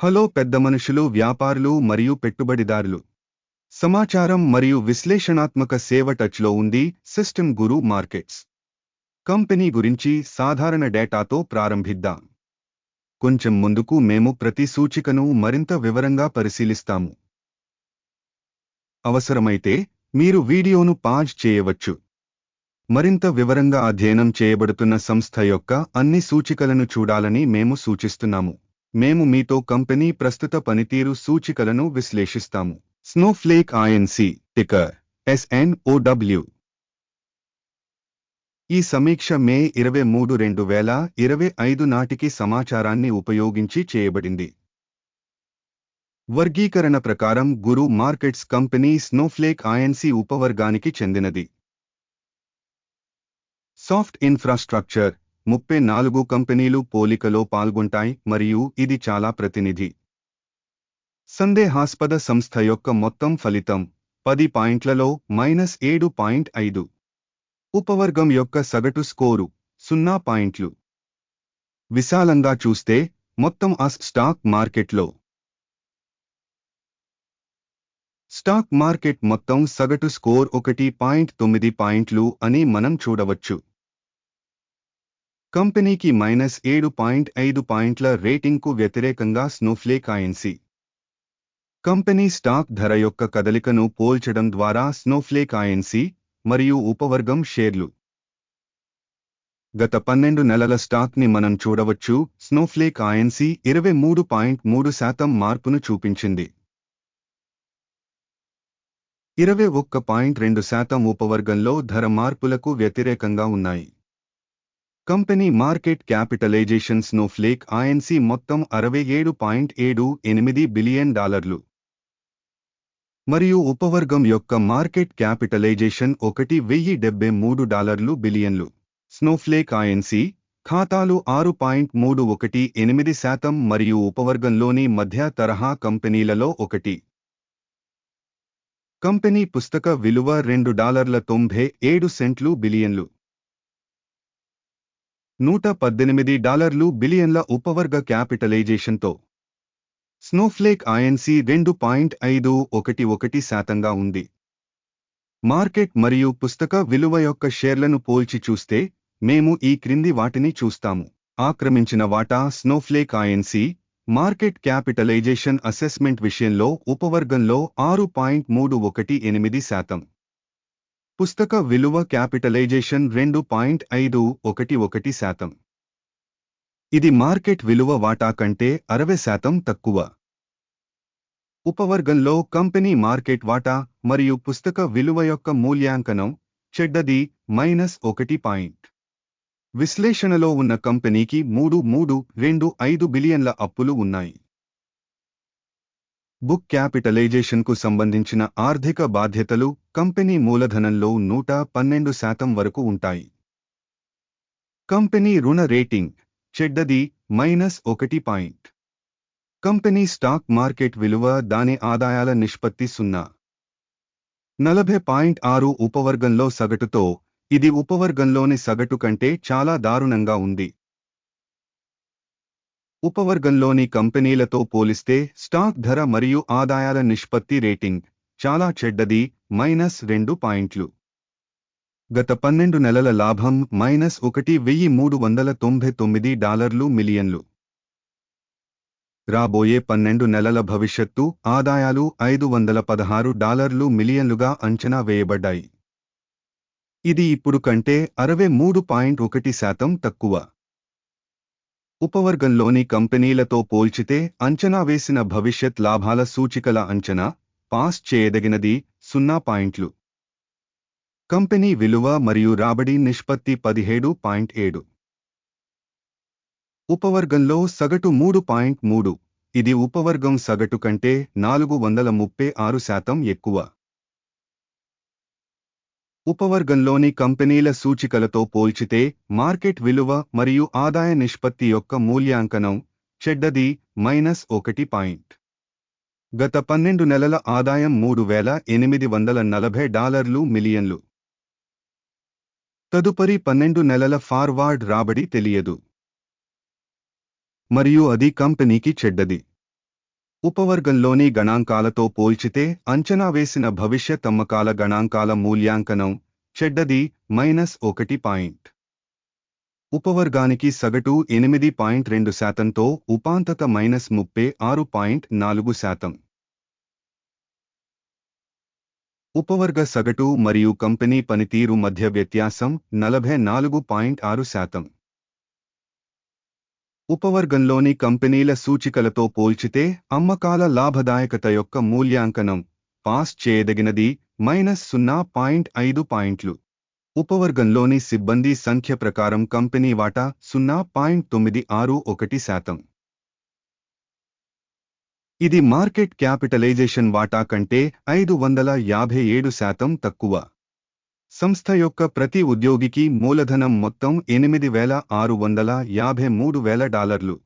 Hello పెద్ద మనుషులు వ్యాపారులు మరియు పెట్టుబడిదారులు. సమాచారం మరియు విశ్లేషణాత్మక సేవ టచ్లో ఉంది సిస్టమ్ గురు మార్కెట్స్. కంపెనీ గురించి సాధారణ డేటాతో ప్రారంభిద్దాం. కొంచెం ముందుకు మేము ప్రతి సూచికను మరింత వివరంగా పరిశీలిస్తాము. అవసరమైతే మీరు వీడియోను పాజ్ చేయవచ్చు. మరింత వివరంగా అధ్యయనం చేయబడుతున్న సంస్థ యొక్క అన్ని సూచికలను చూడాలని మేము సూచిస్తున్నాము. మేము మీతో కంపెనీ ప్రస్తుత పనితీరు సూచికలను విశ్లేషిస్తాము. స్నోఫ్లేక్ ఐఎన్సి టికర్ ఎస్ఎన్ఓడబ్ల్యూ ఈ సమీక్ష మే ఇరవై మూడు రెండు వేల ఇరవై ఐదు నాటికి సమాచారాన్ని ఉపయోగించి చేయబడింది. వర్గీకరణ ప్రకారం Guru markets company Snowflake Inc ఉపవర్గానికి చెందినది. సాఫ్ట్ ఇన్ఫ్రాస్ట్రక్చర్ ముప్పై నాలుగు కంపెనీలు పోలికలో పాల్గొంటాయి మరియు ఇది చాలా ప్రతినిధి. సందేహాస్పద సంస్థ యొక్క మొత్తం ఫలితం పది పాయింట్లలో మైనస్ ఏడు పాయింట్ ఐదు. ఉపవర్గం యొక్క సగటు స్కోరు సున్నా పాయింట్లు. విశాలంగా చూస్తే మొత్తం ఆ స్టాక్ మార్కెట్లో. స్టాక్ మార్కెట్ మొత్తం సగటు స్కోర్ ఒకటి పాయింట్ తొమ్మిది పాయింట్లు అని మనం చూడవచ్చు. కంపెనీకి మైనస్ ఏడు పాయింట్ ఐదు పాయింట్ల రేటింగ్కు వ్యతిరేకంగా స్నోఫ్లేక్ ఐఎన్సీ కంపెనీ స్టాక్ ధర యొక్క కదలికను పోల్చడం ద్వారా స్నోఫ్లేక్ ఐఎన్సీ మరియు ఉపవర్గం షేర్లు. గత పన్నెండు నెలల స్టాక్ని మనం చూడవచ్చు. స్నోఫ్లేక్ ఐఎన్సీ ఇరవై మూడు పాయింట్ మూడు శాతం మార్పును చూపించింది. ఇరవై ఒక్క పాయింట్ రెండు శాతం ఉపవర్గంలో ధర మార్పులకు వ్యతిరేకంగా ఉన్నాయి. Company market capitalization Snowflake Inc మొత్తం అరవై ఏడు పాయింట్ ఏడు ఎనిమిది బిలియన్ డాలర్లు. మరియు ఉపవర్గం యొక్క మార్కెట్ క్యాపిటలైజేషన్ ఒకటి వెయ్యి డెబ్బై మూడు డాలర్లు బిలియన్లు. స్నోఫ్లేక్ ఐఎన్సి ఖాతాలు ఆరు పాయింట్ మూడు ఒకటి ఎనిమిది శాతం మరియు ఉపవర్గంలోని మధ్య తరహా కంపెనీలలో ఒకటి. కంపెనీ పుస్తక విలువ రెండు డాలర్ల తొంభై ఏడు సెంట్లు బిలియన్లు. నూట పద్దెనిమిది డాలర్లు బిలియన్ల ఉపవర్గ క్యాపిటలైజేషన్తో. స్నోఫ్లేక్ ఐఎన్సి రెండు పాయింట్ ఐదు ఒకటి ఒకటి శాతంగా ఉంది. మార్కెట్ మరియు పుస్తక విలువ యొక్క షేర్లను పోల్చి చూస్తే మేము ఈ క్రింది వాటిని చూస్తాము. ఆక్రమించిన వాటా Snowflake Inc market capitalization assessment విషయంలో ఉపవర్గంలో ఆరు పాయింట్ మూడు ఒకటి ఎనిమిది శాతం. పుస్తక విలువ క్యాపిటలైజేషన్ రెండు పాయింట్ ఐదు ఒకటి ఒకటి శాతం. ఇది మార్కెట్ విలువ వాటా కంటే అరవై శాతం తక్కువ. ఉపవర్గంలో కంపెనీ మార్కెట్ వాటా మరియు పుస్తక విలువ యొక్క మూల్యాంకనం చెడ్డది మైనస్ ఒకటి పాయింట్. విశ్లేషణలో ఉన్న కంపెనీకి మూడు మూడు రెండు ఐదు బిలియన్ల అప్పులు ఉన్నాయి. బుక్ క్యాపిటలైజేషన్కు సంబంధించిన ఆర్థిక బాధ్యతలు కంపెనీ మూలధనంలో నూట పన్నెండు శాతం వరకు ఉంటాయి. కంపెనీ రుణ రేటింగ్ చెడ్డది మైనస్ ఒకటి పాయింట్. కంపెనీ స్టాక్ మార్కెట్ విలువ దాని ఆదాయాల నిష్పత్తి సున్నా. నలభై పాయింట్ ఆరు ఉపవర్గంలో సగటుతో ఇది ఉపవర్గంలోని సగటు కంటే చాలా దారుణంగా ఉంది. ఉపవర్గంలోని కంపెనీలతో పోలిస్తే స్టాక్ ధర మరియు ఆదాయాల నిష్పత్తి రేటింగ్ చాలా చెడ్డది మైనస్ రెండు పాయింట్లు. గత పన్నెండు నెలల లాభం మైనస్ ఒకటి వెయ్యి మూడు వందల తొంభై తొమ్మిది డాలర్లు మిలియన్లు. రాబోయే పన్నెండు నెలల భవిష్యత్తు ఆదాయాలు ఐదు వందల పదహారు డాలర్లు మిలియన్లుగా అంచనా వేయబడ్డాయి. ఇది ఇప్పుడు కంటే అరవై మూడు పాయింట్ ఒకటి శాతం తక్కువ. ఉపవర్గంలోని కంపెనీలతో పోల్చితే అంచనా వేసిన భవిష్యత్ లాభాల సూచికల అంచనా పాస్ చేయదగినది సున్నా పాయింట్లు. కంపెనీ విలువ మరియు రాబడి నిష్పత్తి పదిహేడు పాయింట్ ఏడు. ఉపవర్గంలో సగటు మూడు పాయింట్ మూడు. ఇది ఉపవర్గం సగటు కంటే నాలుగు వందల ముప్పై ఆరు శాతం ఎక్కువ. ఉపవర్గంలోని కంపెనీల సూచికలతో పోల్చితే మార్కెట్ విలువ మరియు ఆదాయ నిష్పత్తి యొక్క మూల్యాంకనం చెడ్డది మైనస్ ఒకటి పాయింట్. గత పన్నెండు నెలల ఆదాయం మూడు వేల ఎనిమిది వందల నలభై డాలర్లు మిలియన్లు. తదుపరి పన్నెండు నెలల ఫార్వార్డ్ రాబడి తెలియదు. మరియు అది కంపెనీకి చెడ్డది. ఉపవర్గంలోని గణాంకాలతో పోల్చితే అంచనా వేసిన భవిష్యత్ అమ్మకాల గణాంకాల మూల్యాంకనం చెడ్డది మైనస్ ఒకటి పాయింట్. ఉపవర్గానికి సగటు ఎనిమిది పాయింట్ రెండు శాతంతో ఉపాంతత మైనస్ ముప్పై ఆరు పాయింట్ నాలుగు శాతం. ఉపవర్గ సగటు మరియు కంపెనీ పనితీరు మధ్య వ్యత్యాసం నలభై నాలుగు పాయింట్ ఆరు శాతం. ఉపవర్గంలోని కంపెనీల సూచికలతో పోల్చితే అమ్మకాల లాభదాయకత యొక్క మూల్యాంకనం పాస్ చేయదగినది మైనస్ సున్నా పాయింట్ ఐదు పాయింట్లు. ఉపవర్గంలోని సిబ్బంది సంఖ్య ప్రకారం కంపెనీ వాటా సున్నా పాయింట్ తొమ్మిది ఆరు ఒకటి శాతం. ఇది మార్కెట్ క్యాపిటలైజేషన్ వాటా కంటే ఐదు వందల యాభై ఏడు శాతం తక్కువ. సంస్థ యొక్క ప్రతి ఉద్యోగికి మూలధనం మొత్తం ఎనిమిది వేల ఆరు వందల యాభై మూడు వేల డాలర్లు.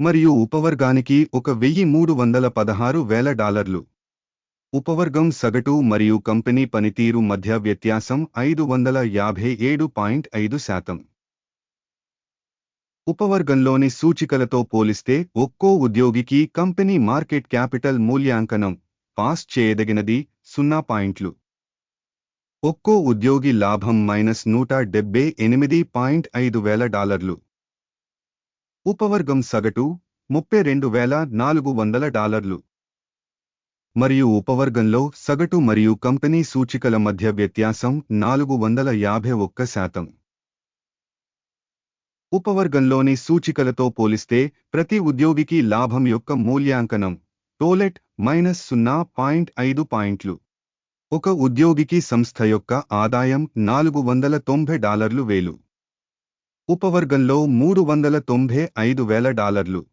మరియు ఉపవర్గానికి ఒక వెయ్యి మూడు వందల పదహారు వేల డాలర్లు. ఉపవర్గం సగటు మరియు కంపెనీ పనితీరు మధ్య వ్యత్యాసం ఐదు వందల యాభై ఏడు పాయింట్ ఐదు శాతం. ఉపవర్గంలోని సూచికలతో పోలిస్తే ఒక్కో ఉద్యోగికి కంపెనీ మార్కెట్ క్యాపిటల్ మూల్యాంకనం పాస్ చేయదగినది సున్నా పాయింట్లు. ఒక్కో ఉద్యోగి లాభం మైనస్ నూట డెబ్బై ఎనిమిది పాయింట్ ఐదు వేల డాలర్లు. ఉపవర్గం సగటు ముప్పై రెండు వేల నాలుగు వందల డాలర్లు. మరియు ఉపవర్గంలో సగటు మరియు కంపెనీ సూచికల మధ్య వ్యత్యాసం నాలుగు వందల యాభై ఒక్క శాతం. ఉపవర్గంలోని సూచికలతో పోలిస్తే ప్రతి ఉద్యోగికి లాభం యొక్క మూల్యాంకనం టోలెట్ మైనస్ సున్నా పాయింట్ ఐదు పాయింట్లు. ఒక ఉద్యోగికి సంస్థ యొక్క ఆదాయం నాలుగు వందల తొంభై డాలర్లు వేలు. ఉపవర్గంలో మూడు వందల తొంభై ఐదు వేల డాలర్లు.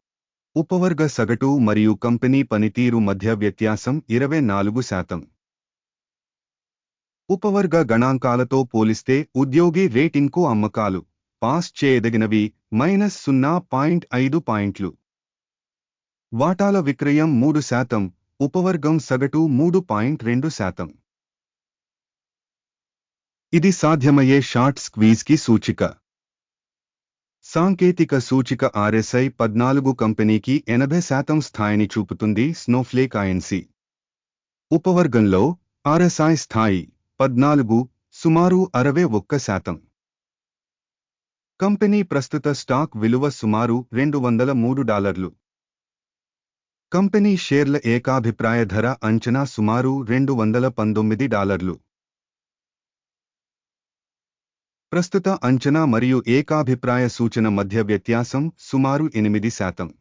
ఉపవర్గ సగటు మరియు కంపెనీ పనితీరు మధ్య వ్యత్యాసం ఇరవై నాలుగు శాతం. ఉపవర్గ గణాంకాలతో పోలిస్తే ఉద్యోగి రేటింగ్కు అమ్మకాలు. పాస్ చేయదగినవి మైనస్ సున్నా పాయింట్ ఐదు పాయింట్లు. వాటాల విక్రయం మూడు శాతం. ఉపవర్గం సగటు మూడు పాయింట్ రెండు శాతం. ఇది సాధ్యమయ్యే షార్ట్ స్క్వీజ్కి సూచిక. సాంకేతిక సూచిక ఆర్ఎస్ఐ పద్నాలుగు కంపెనీకి ఎనభై శాతం స్థాయిని చూపుతుంది స్నోఫ్లేక్ ఐఎన్సీ ఉపవర్గంలో ఆర్ఎస్ఐ స్థాయి పద్నాలుగు సుమారు అరవై ఒక్క శాతం. కంపెనీ ప్రస్తుత స్టాక్ విలువ సుమారు రెండు వందల మూడు డాలర్లు. కంపెనీ షేర్ల ఏకాభిప్రాయ ధర అంచనా సుమారు రెండు వందల పంతొమ్మిది డాలర్లు. ప్రస్తుత అంచనా మరియు ఏకాభిప్రాయ సూచన మధ్య వ్యత్యాసం సుమారు ఎనిమిది శాతం.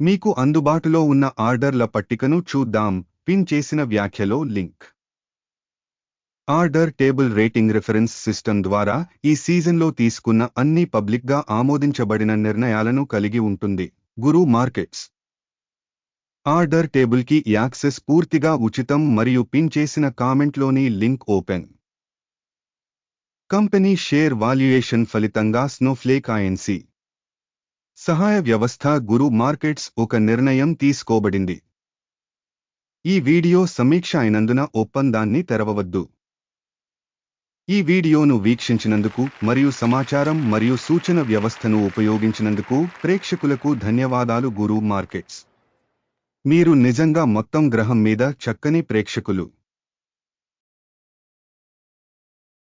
మీకు అందుబాటులో ఉన్న ఆర్డర్ల పట్టికను చూద్దాం. పిన్ చేసిన వ్యాఖ్యలో link. Order table rating reference system ద్వారా ఈ సీజన్లో తీసుకున్న అన్ని పబ్లిక్గా ఆమోదించబడిన నిర్ణయాలను కలిగి ఉంటుంది. గురు మార్కెట్స్. ఆర్డర్ టేబుల్కి యాక్సెస్ పూర్తిగా ఉచితం మరియు పిన్ చేసిన కామెంట్లోని link open. Company share valuation ఫలితంగా స్నోఫ్లేక్ ఐఎన్సి సహాయ వ్యవస్థ గురు మార్కెట్స్ ఒక నిర్ణయం తీసుకోబడింది. ఈ వీడియో సమీక్ష అయినందున ఒప్పందాన్ని తెరవవద్దు. ఈ వీడియోను వీక్షించినందుకు మరియు సమాచారం మరియు సూచన వ్యవస్థను ఉపయోగించినందుకు ప్రేక్షకులకు ధన్యవాదాలు గురు మార్కెట్స్. మీరు నిజంగా మొత్తం గ్రహం మీద చక్కని ప్రేక్షకులు.